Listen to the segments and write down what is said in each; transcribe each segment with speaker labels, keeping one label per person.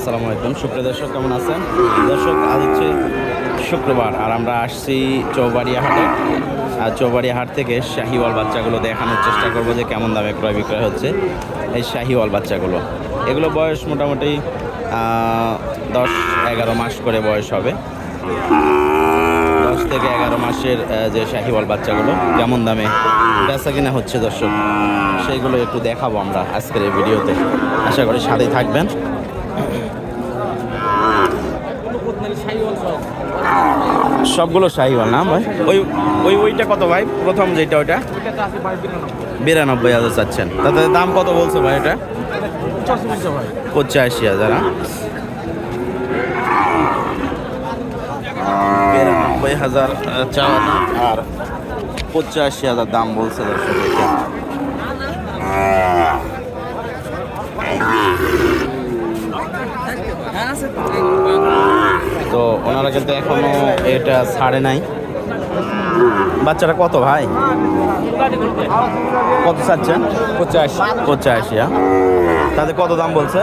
Speaker 1: আসসালামু আলাইকুম। সুপ্রিয় দর্শক, কেমন আছেন? দর্শক, আজ হচ্ছে শুক্রবার, আর আমরা আসছি চৌবাড়িয়া হাটে আর চৌবাড়িয়া হাট থেকে শাহিওয়াল বাচ্চাগুলো দেখানোর চেষ্টা করব যে কেমন দামে ক্রয় বিক্রয় হচ্ছে এই শাহিওয়াল বাচ্চাগুলো। এগুলো বয়স মোটামুটি দশ এগারো মাস করে বয়স হবে। দশ থেকে এগারো মাসের যে শাহিওয়াল বাচ্চাগুলো, কেমন দামে বেচা কিনা হচ্ছে দর্শক, সেইগুলো একটু দেখাবো আমরা আজকের এই ভিডিওতে। আশা করি সাথেই থাকবেন। সবগুলো শাহিওয়াল না ভাই? ওই ওই ওইটা কত ভাই? প্রথম যেটা ওইটা? বিরানব্বই হাজার চাচ্ছেন। তাতে দাম কত বলছে ভাই এটা? পঁচাশি হাজার হ্যাঁ? বিরানব্বই হাজার চাওয়া আর পঁচাশি হাজার দাম বলছে দর্শক এটা। তো ওনারা কিন্তু এখনও এটা ছাড়ে নাই। বাচ্চারা কত ভাই? কত চাচ্ছেন?
Speaker 2: পঁচাশি।
Speaker 1: পঁচাশি হ্যাঁ তাদের কত দাম বলছে?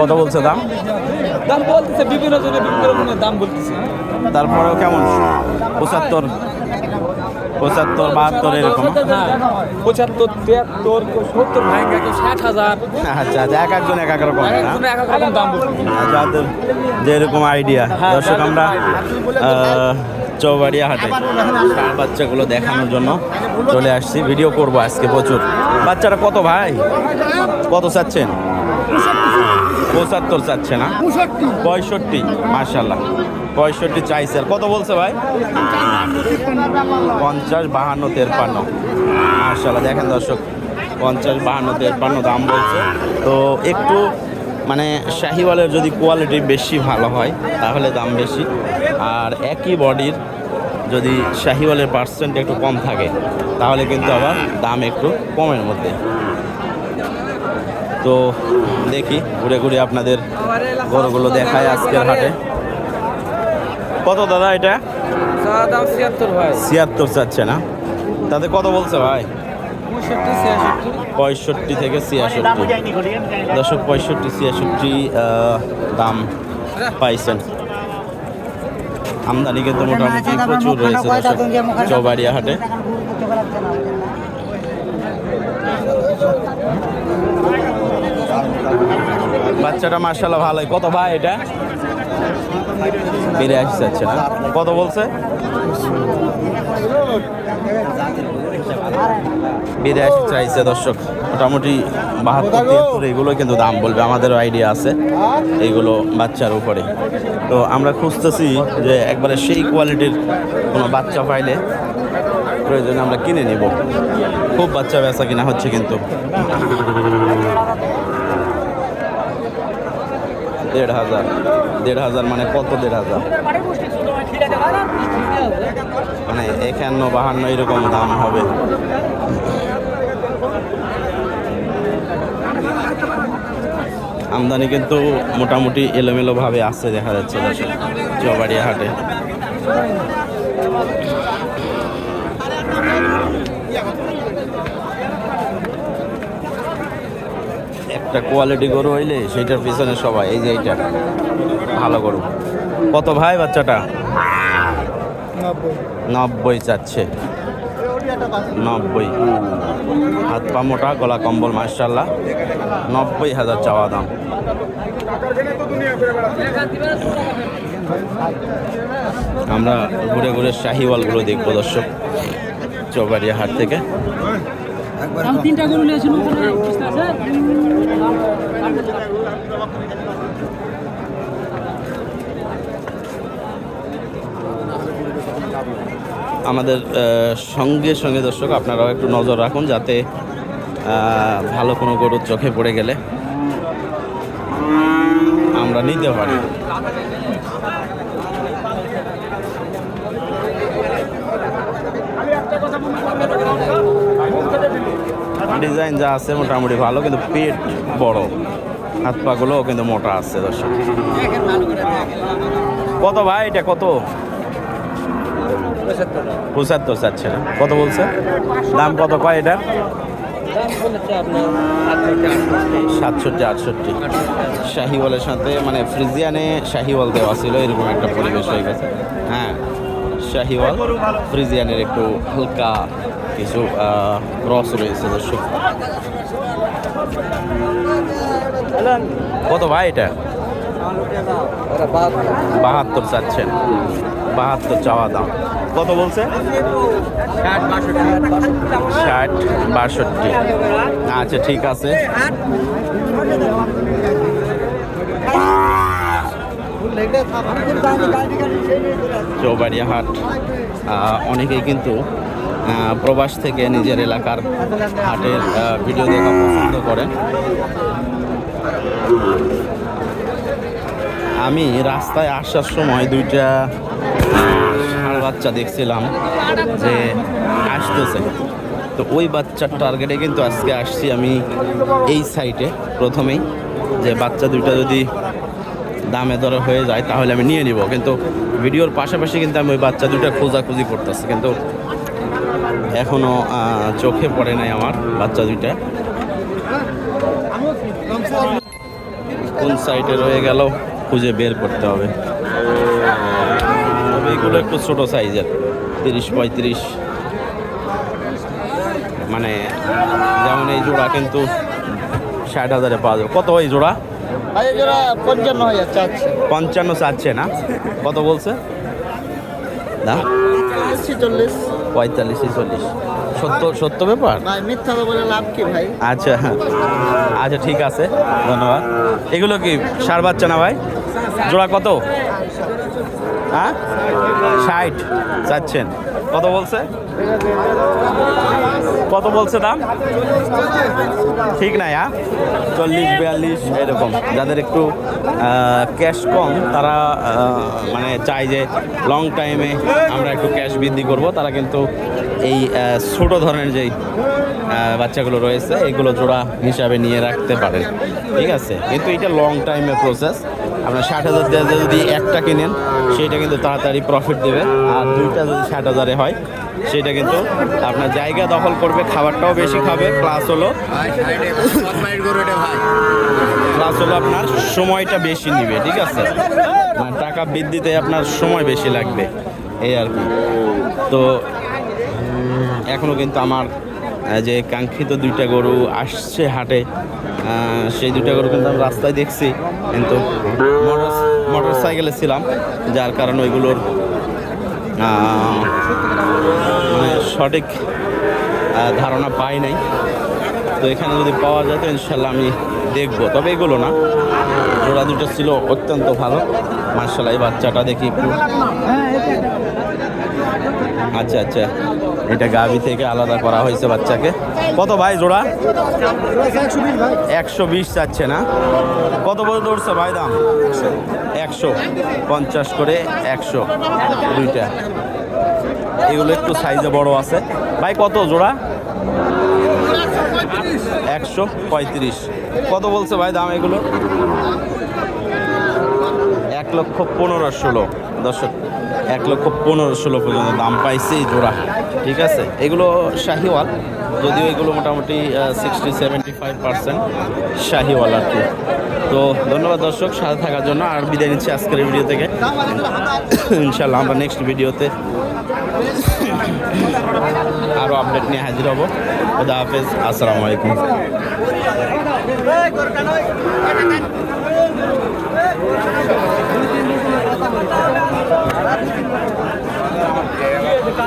Speaker 1: কত বলছে দাম?
Speaker 2: দাম বলতেছে বিভিন্ন জনের বিভিন্ন রকমের দাম বলতেছে।
Speaker 1: তারপরেও কেমন? পঁচাত্তর। পঁচাত্তর বাহাত্তর এরকম।
Speaker 2: হ্যাঁ পঁচাত্তর তিয়াত্তর সত্তর ভাঙ্গা কেউ ষাট হাজার।
Speaker 1: আচ্ছা আচ্ছা এক একজন এক এক রকম
Speaker 2: এক এক এক রকম দাম
Speaker 1: যাদের যেরকম আইডিয়া
Speaker 2: হ্যাঁ,
Speaker 1: দর্শক আমরা চৌবাড়িয়া হাটে বাচ্চাগুলো দেখানোর জন্য চলে আসছি। ভিডিও করব আজকে প্রচুর। বাচ্চারা কত ভাই? কত চাচ্ছেন? পঁচাত্তর চাচ্ছে না। পঁয়ষট্টি। মার্শাল্লাহ পঁয়ষট্টি চাইছে। আর কত বলছে ভাই? পঞ্চাশ বাহান্ন তেরপান্ন। মার্শাল্লাহ দেখেন দর্শক পঞ্চাশ বাহান্ন তেরপান্ন দাম বলছে। তো একটু মানে শাহিওয়ালের যদি কোয়ালিটি বেশি ভালো হয় তাহলে দাম বেশি। আর একই বডির যদি শাহিওয়ালের পার্সেন্ট একটু কম থাকে তাহলে কিন্তু আবার দাম একটু কমের মধ্যে। তো দেখি ঘুরে ঘুরে আপনাদের গরুগুলো দেখায় আজকের হাটে। কত দাদা এটা?
Speaker 2: ছিয়াত্তর
Speaker 1: চাচ্ছে না? তাতে কত বলছে ভাই?
Speaker 2: পঁয়ষট্টি
Speaker 1: থেকে ছিয়াষট্টি। দশক পঁয়ষট্টি ছিয়াষট্টি দাম পাইছেন। আমদানি কিন্তু মোটামুটি প্রচুর রয়েছে চৌবাড়িয়া হাটে। বাচ্চাটা মার্শাল্লাহ ভালোই। কত ভাই এটা? বিরাশি যাচ্ছে না কত বলছে? বিরাশি চাইছে দর্শক। মোটামুটি বাহাত্তর, তিয়াত্তর এগুলো কিন্তু দাম বলবে। আমাদেরও আইডিয়া আছে এইগুলো বাচ্চার উপরে। তো আমরা খুঁজতেছি যে একবারে সেই কোয়ালিটির কোনো বাচ্চা পাইলে প্রয়োজনে আমরা কিনে নিব। খুব বাচ্চা বেচা কিনা হচ্ছে কিন্তু। দেড় হাজার। দেড় হাজার মানে কত দেড় হাজার? মানে একান্ন, বাহান্ন এরকম দাম হবে। আমদানি কিন্তু মোটামুটি এলোমেলোভাবে আসছে দেখা যাচ্ছে চৌবাড়িয়া হাটে। একটা কোয়ালিটি গরু হইলে সেইটার পিছনে সবাই, এই যে এইটা, ভালো গরু। কত ভাই বাচ্চাটা? নব্বই চাচ্ছে। নব্বই। হাত পা মোটা, গলা কম্বল মার্শাল্লাহ নব্বই হাজার চাওয়া দাম। আমরা ঘুরে ঘুরে শাহিওয়ালগুলো দেখব দর্শক, চৌবাড়িয়া হাট থেকে।
Speaker 2: তিনটা গরু নিয়েছিল
Speaker 1: আমাদের সঙ্গে সঙ্গে দর্শক আপনারাও একটু নজর রাখুন যাতে ভালো কোনো গরুর চোখে পড়ে গেলে আমরা নিতে পারি। ডিজাইন যা আছে মোটামুটি ভালো, কিন্তু পেট বড়। হাত পাগুলোও কিন্তু মোটা আছে, দর্শক। কত ভাই এটা কত? পঁচাত্তর চাচ্ছে না। কত বলছে? দাম কত কয় এটা? সাতষট্টি, আটষট্টি। শাহিওয়ালের সাথে মানে ফ্রিজিয়ানে শাহিওয়াল দেওয়া ছিল, এরকম একটা পরিবেশ হয়ে গেছে। হ্যাঁ। শাহিওয়াল ফ্রিজিয়ানের একটু হালকা কিছু ক্রস রয়েছে দর্শক। কত ভাই এটা? বাহাত্তর। চাচ্ছেন। বাহাত্তর চাওয়া দাম। কত বলছে? ষাট বাষট্টি। আচ্ছা ঠিক আছে। চৌবাড়িয়া হাট অনেকেই কিন্তু প্রবাস থেকে নিজের এলাকার হাটের ভিডিও দেখা পছন্দ করেন আমি রাস্তায় আসার সময় দুইটা ষাঁড় বাচ্চা দেখছিলাম যে আসতেছে। তো ওই বাচ্চার টার্গেটে কিন্তু আজকে আসছি আমি এই সাইটে প্রথমেই, যে বাচ্চা দুইটা যদি দামে দরে হয়ে যায়, তাহলে আমি নিয়ে নিব। কিন্তু ভিডিওর পাশাপাশি কিন্তু আমি ওই বাচ্চা দুটা খোঁজাখুঁজি করতেছি। কিন্তু এখনও চোখে পড়ে নাই আমার বাচ্চা দুইটা। কোন সাইডে রয়ে গেল, খুঁজে বের করতে হবে। এগুলো একটু ছোটো সাইজের তিরিশ পঁয়ত্রিশ। মানে যেমন এই জোড়া কিন্তু ষাট হাজারে পাওয়া যাবে। কত এই জোড়া?
Speaker 3: পঞ্চান্ন হাজার চাচ্ছে
Speaker 1: না? কত বলছে?
Speaker 3: না?
Speaker 1: পঁয়তাল্লিশ ছেচল্লিশ সত্য সত্য ব্যাপার?
Speaker 3: মিথ্যা বলে লাভ কি ভাই?
Speaker 1: আচ্ছা আচ্ছা ঠিক আছে ধন্যবাদ। এগুলো কি সার বাচ্চা না ভাই? জোড়া কত? হ্যাঁ? ষাট। চাচ্ছেন কত বলছে? কত বলছে দাম? ঠিক নাই হ্যাঁ? চল্লিশ, বিয়াল্লিশ, এরকম। যাদের একটু ক্যাশ কম, তারা মানে চাই যে লং টাইমে আমরা একটু ক্যাশ বৃদ্ধি করব। তারা কিন্তু এই ছোট ধরনের যেই বাচ্চাগুলো রয়েছে, এগুলো জোড়া হিসাবে নিয়ে রাখতে পারেন ঠিক আছে? কিন্তু এটা লং টাইমের প্রসেস আপনার ষাট হাজার দিয়ে যদি একটা কিনেন, সেটা কিন্তু তাড়াতাড়ি প্রফিট দেবে। আর দুইটা যদি ষাট হাজারে হয়, সেটা কিন্তু আপনার জায়গা দখল করবে, খাবারটাও বেশি খাবে প্লাস হলো প্লাস হলো আপনার সময়টা বেশি নিবে, ঠিক আছে? টাকা বৃদ্ধিতে আপনার সময় বেশি লাগবে, এই আর কি। তো এখনও কিন্তু আমার যে কাঙ্ক্ষিত দুইটা গরু আসছে হাটে সেই দুইটা গরু কিন্তু আমি রাস্তায় দেখছি। কিন্তু মোটর সাইকেলে ছিলাম, যার কারণে ওইগুলোর মানে সঠিক ধারণা পাই নাই। তো এখানে যদি পাওয়া যায় তো ইনশাল্লাহ আমি দেখব। তবে এগুলো না, জোড়া দুটো ছিল অত্যন্ত ভালো। মার্শাল্লাহ, এই বাচ্চাটা দেখি আচ্ছা আচ্ছা। এটা গাভি থেকে আলাদা করা হয়েছে বাচ্চাকে। কত ভাই জোড়া? একশো বিশ চাচ্ছে না। কত বড় ধরছে ভাই দাম? একশো। পঞ্চাশ করে একশো। দুইটা। এগুলো একটু সাইজে বড় আছে। ভাই কত জোড়া? একশো পঁয়ত্রিশ। কত বলছে ভাই দাম এগুলো? এক লক্ষ পনেরো ষোলো। দর্শক এক লক্ষ পনেরো ষোলো পর্যন্ত দাম পাইছে জোড়া, ঠিক আছে? এগুলো শাহিওয়াল, যদিও এগুলো মোটামুটি sixty seventy five percent Sahiwal আর কি। তো ধন্যবাদ দর্শক, সাথে থাকার জন্য আর বিদায় নিচ্ছি আজকের ভিডিও থেকে। ইনশাল্লাহ আমরা নেক্সট ভিডিওতে আরও আপডেট নিয়ে হাজির হব। খুদা হাফেজ, আসসালামু আলাইকুম।